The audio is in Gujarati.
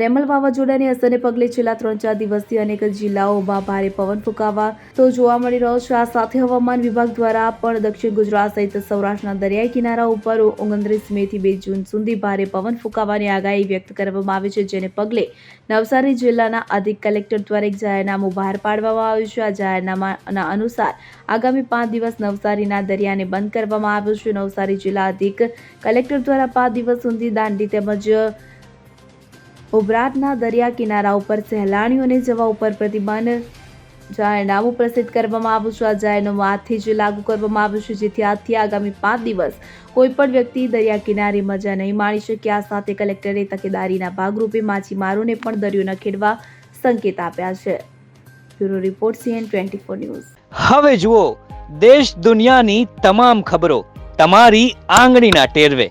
રેમલ વાવાઝોડાની અસરને પગલે છેલ્લા ત્રણ ચાર દિવસથી અનેક જિલ્લાઓમાં ભારે પવન ફૂંકાવા તો જોવા મળી રહ્યો છે. આ સાથે હવામાન વિભાગ દ્વારા પણ દક્ષિણ ગુજરાત સહિત સૌરાષ્ટ્રના દરિયાઈ કિનારા ઉપર ઓગણત્રીસ મે થી બે જૂન સુધી ભારે પવન ફૂંકાવાની આગાહી વ્યક્ત કરવામાં આવી છે, જેને પગલે નવસારી જિલ્લાના અધિક કલેક્ટર દ્વારા એક જાહેરનામું બહાર પાડવામાં આવ્યું છે. આ જાહેરનામાના અનુસાર આગામી પાંચ દિવસ નવસારીના દરિયાને બંધ કરવામાં આવ્યો છે. નવસારી જિલ્લા અધિક કલેક્ટર દ્વારા પાંચ દિવસ સુધી દાંડી તેમજ ઉભરાટના દરિયા કિનારા ઉપર સહેલાણીઓને જવા ઉપર પ્રતિબંધ. જાહેરનામું પ્રસિદ્ધ કરવામાં આવ્યું છે. આ જાહેરનામું આજથી જ લાગુ કરવામાં આવ્યું છે, જેથી આજથી આગામી પાંચ દિવસ કોઈપણ વ્યક્તિ દરિયા કિનારે મજા નહીં માણી શકે. આ સાથે કલેક્ટરે તકેદારીના ભાગરૂપે માછીમારોને પણ દરિયો ન ખેડવા સંકેત આપ્યા છે. Bureau report CN twenty four news. હવે જુઓ, દેશ દુનિયાની તમામ ખબરો તમારી આંગળીના ટેરવે.